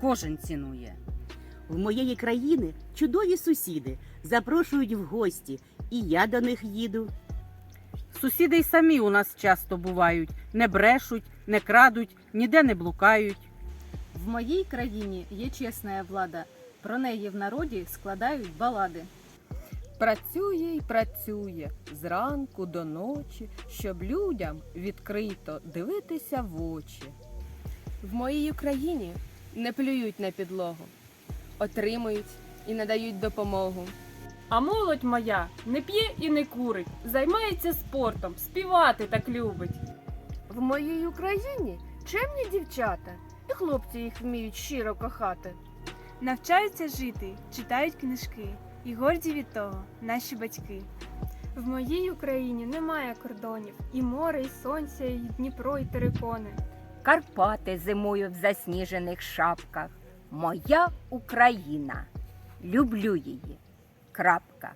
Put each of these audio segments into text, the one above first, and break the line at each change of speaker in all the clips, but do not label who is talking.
кожен цінує.
В моєї країни чудові сусіди запрошують в гості, і я до них їду.
Сусіди й самі у нас часто бувають, не брешуть, не крадуть, ніде не блукають.
В моїй країні є чесна влада. Про неї в народі складають балади.
Працює й працює зранку до ночі, щоб людям відкрито дивитися в очі. В моїй Україні не плюють на підлогу, отримують і надають допомогу.
А молодь моя не п'є і не курить, займається спортом, співати так любить.
В моїй Україні чемні дівчата, і хлопці їх вміють щиро кохати.
Навчаються жити, читають книжки, і горді від того наші батьки. В моїй Україні немає кордонів, і море, і сонця, і Дніпро, і терикони.
Карпати зимою в засніжених шапках. Моя Україна. Люблю її. Крапка.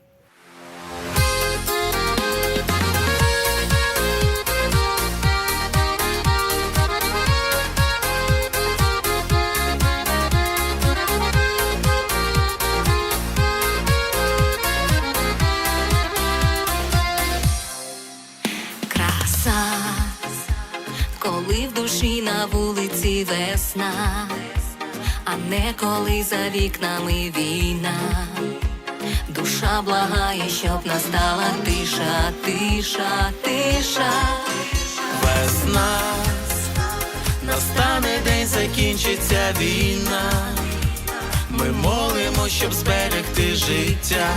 Душі на вулиці весна, а не коли за вікнами війна. Душа благає, щоб настала тиша, тиша, тиша.
Весна, настане день, закінчиться війна. Ми молимо, щоб зберегти життя.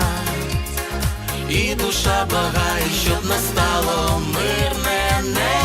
І душа благає, щоб настало мирне небо.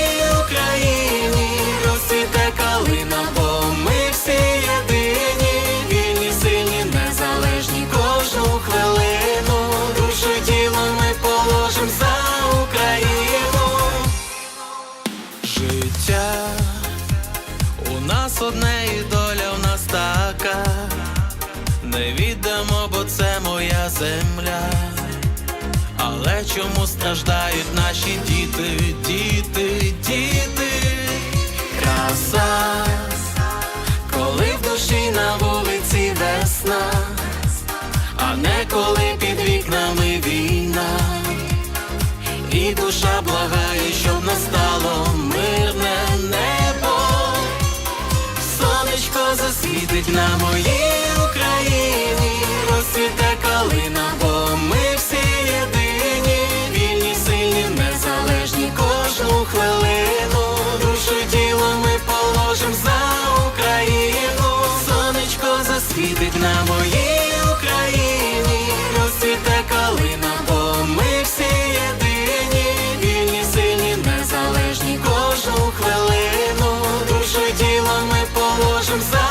Але чому страждають наші діти, діти, діти? Краса, моїй Україні, розцвіте калина, бо ми всі єдині, вільні, сильні, незалежні кожну хвилину. Душу діло ми положим за